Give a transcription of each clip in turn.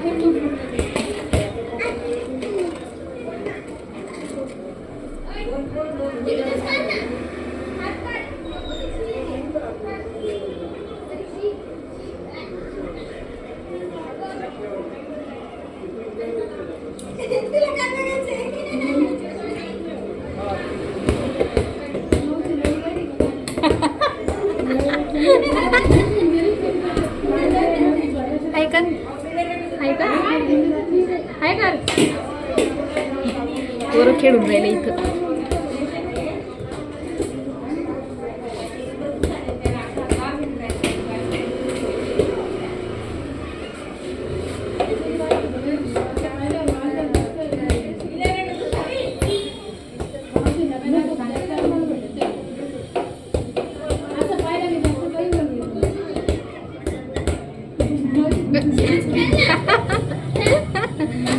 Ai, que é lindo. पोरं खेळून राहिले इथं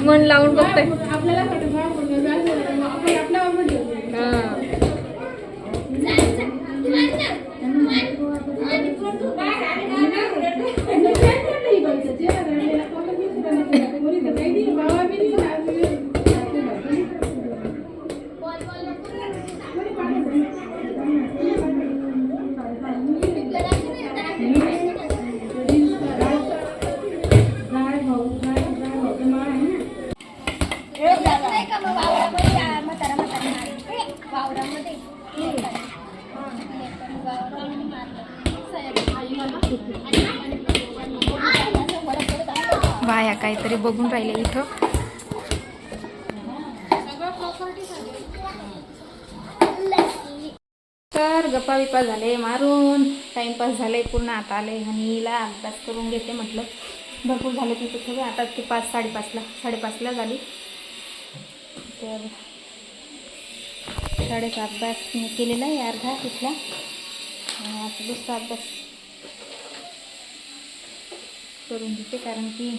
मन लावून बघताय हा. बाया काहीतरी बघून राहिले इथं. तर गप्पा बिप्पा झाले मारून. टाइमपास झाले पूर्ण आता आले आणि हिला अभ्यास करून घेते म्हटलं. भरपूर झाले तिथे सगळे. आता ते पाच साडेपाचला साडेपाचला झाली. तर शाळेचा अभ्यास मी केलेला आहे अर्धा तिथला. आता दुसरा अभ्यास करून घेते कारण की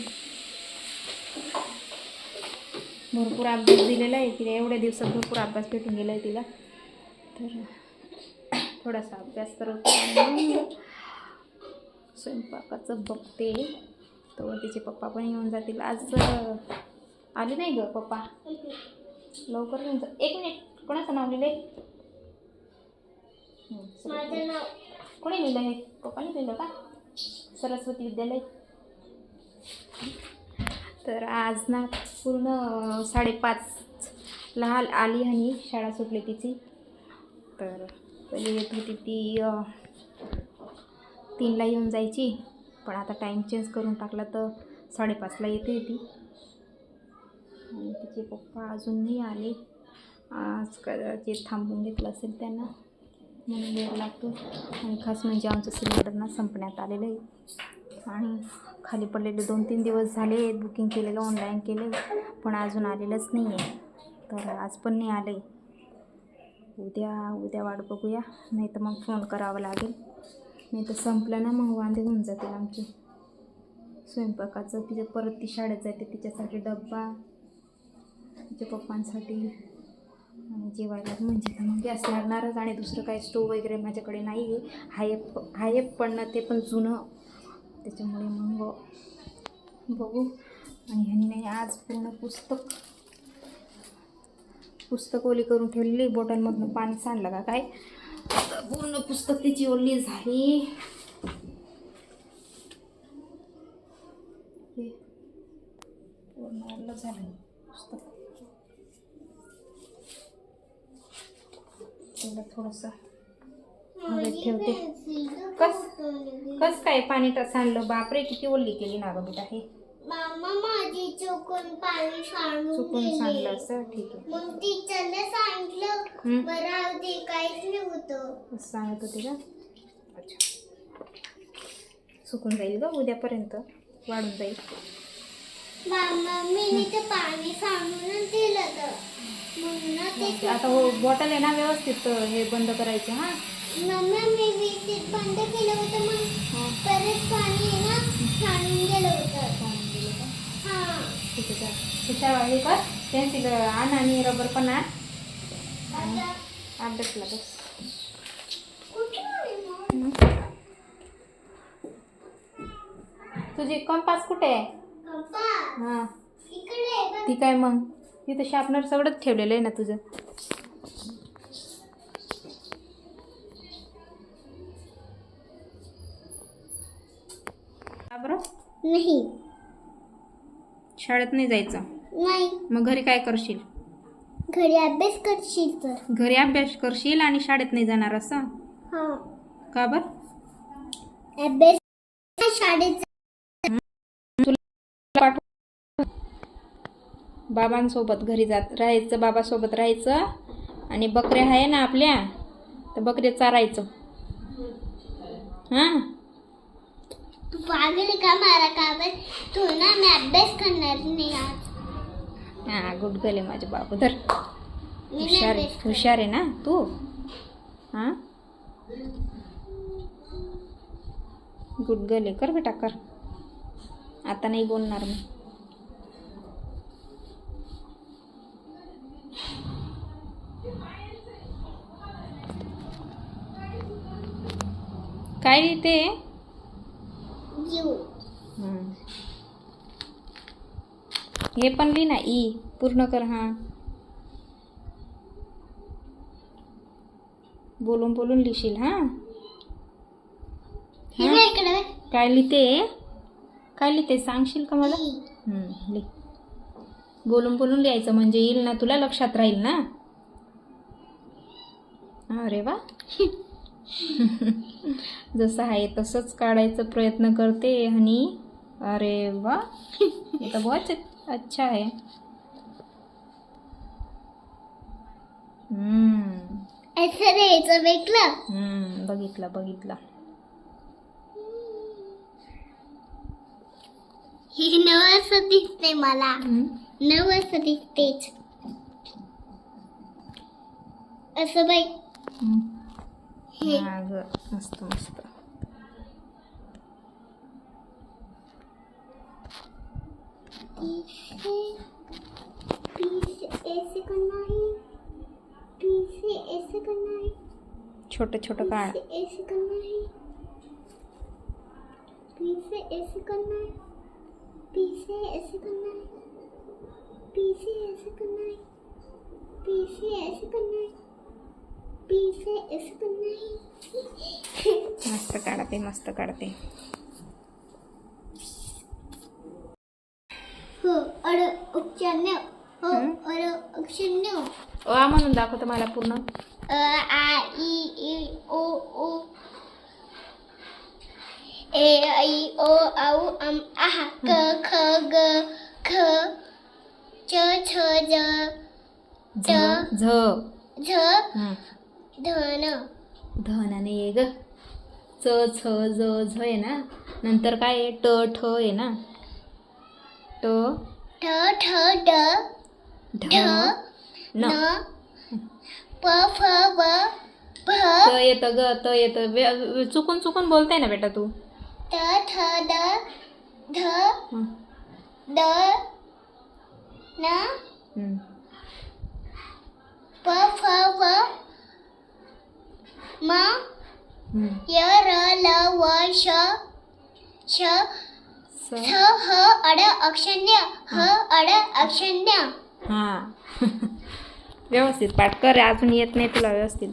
भरपूर अभ्यास दिलेला आहे तिला एवढ्या दिवसात भरपूर अभ्यास भेटून गेला आहे तिला. तर थोडासा अभ्यास करत मग स्वयंपाकाचं बघते. तर तिचे पप्पा पण येऊन जातील. आज आले नाही ग पप्पा. लवकर येऊन जा. एक मिनिट. कोणाचं नाव लिहिलंय? सरस्वती. कोणी लिहिलं हे पप्पाने लिहिलं का? सरस्वती विद्यालय. तर आज ना पूर्ण साडेपाच लहान आली आणि शाळा सुटली तिची. तर पहिले येत होती ती तीनला येऊन जायची. पण आता टाईम चेंज करून टाकला तर साडेपाचला येते ती. आणि तिचे पप्पा अजून नाही आले. आज कदाचित थांबून घेतलं असेल त्यांना. म्हणून वेळ लागतो. आणि खास म्हणजे आमचं सिलेंडर ना संपण्यात आलेलं आहे. आणि खाली पडलेले दोन तीन दिवस झाले बुकिंग केलेलं ऑनलाईन केलं पण अजून आलेलंच नाही आहे तर आज पण नाही आलं आहे उद्या उद्या वाट बघूया. नाही तर मग फोन करावा लागेल. नाही तर संपलं ना मग वांदे होऊन जातील आमचे. स्वयंपाकाचं तिच्या परत ती शाळेत जाते तिच्यासाठी डब्बा तिच्या पप्पांसाठी. आणि जेवायला म्हणजे मग गॅस लागणारच आणि दुसरं काही स्टोव वगैरे माझ्याकडे नाही आहे हाय हायप पण ना ते पण जुनं त्याच्यामुळे मग बघू. आणि ह्यांनी नाही आज पूर्ण पुस्तक पुस्तक ओली करून ठेवलेली. बॉटलमधनं पाणी सांडलं का काय? पूर्ण पुस्तक तिची ओली झाली. पूर्ण झालं पुस्तक. थोडंसं हवेत ठेवते. कस कस काय पाणी सांडलं? बापरे किती ओली केली ना गं बेटा हे मामा माझी चुकून पाणी सांडून चुकून गेली. सांडलं असं? ठीक आहे. मग टीचरने सांगितलं. बरं ते काहीच नव्हतं असं सांगत होते का? अच्छा. सुकून जाईल ग उद्यापर्यंत. वाढून जाईल. मामा मी ते पाणी सांडून दिलं तर. आता हो बॉटल आहे ना व्यवस्थित हे बंद करायचे हां? मम्मी मी विद्युत बंद केलं होतं मग. परत पाणी आहे ना सांडून गेलं होतं? हा. ठीक आहे कर. पेन्सिल आण आणि रबर पण आण. आणि अभ्यासला बस. तुझी कंपास कुठे आहे? हां. ती काय मग? तिथं शार्पनर सगळंच ठेवलेलं आहे ना तुझं. बरं? नाही. शाळेत नाही जायचं? नाही. मग घरी काय करशील? घरी अभ्यास करशील तर. घरी अभ्यास करशील आणि शाळेत नाही जाणार असं? हा. का बरं? अभ्यास शाळेत पाठव. बाबांसोबत घरी जात राहायचं बाबासोबत राहायचं. आणि बकऱ्या आहे ना आपल्या तर बकऱ्या चारायचं. हां? तू पागल का मारा का बरं? तू ना मी अभ्यास करणार नाही आज. हां गुड गर्ल आहे माझे बाबू. धर. मी नाही हुशार हुशार आहे ना तू? हां? गुड गर्ल आहे. कर बेटा कर. आता नाही बोलणार मी. काय लिहिते जीव हम्म. हे पण लिही ना ई. पूर्ण कर हां. बोलून बोलून लिहिशील हां. काय लिहिते? काय लिहिते? सांगशील का मला? लिह. बोलून बोलून लिहायचं म्हणजे येईल ना तुला लक्षात राहील ना? अरे वा. जसं आहे तसंच काढायचा प्रयत्न करते आणि अरे वा. ये तो बहुत अच्छा है हम्म, बघितलं बघितलं. हे नवं असं दिसते मला. नवं असं दिसतेच असं बाई. हे. हा ग. मस्त मस्त पीछे पीछे ऐसे करना है पीछे ऐसे करना है। छोटं छोटं काढ ऐसे करना है पीछे ऐसे करना है पीछे ऐसे करना है पीछे ऐसे करना है पीछे ऐसे करना है। पीछे ऐसे करना है मस्त काढते मस्त काढते हो अड अक्षर न हो हं? अड अक्षर न अ म्हणून दाखवतो मला पूर्ण. अ आ इ ई ओ ओ. ए ऐ ओ औ अम आह क ख ग ख च छ ज झ झ. झ हं. धन. धनाने ये ग. च छ ज झ आहे ना. नंतर काय आहे? ट ठ आहे ना. ट ठ ठ ड ढ ढ न प फ ब भ त येतं ग त येतं वे- चुकून चुकून बोलताय ना बेटा तू त थ द ध हं. द न. प फ व म. य र ल व श श स थ ह अड अक्षण्य ह अड अक्षण्य. हां. व्यवस्थित पाठ कर अजून येत नाही तुला व्यवस्थित?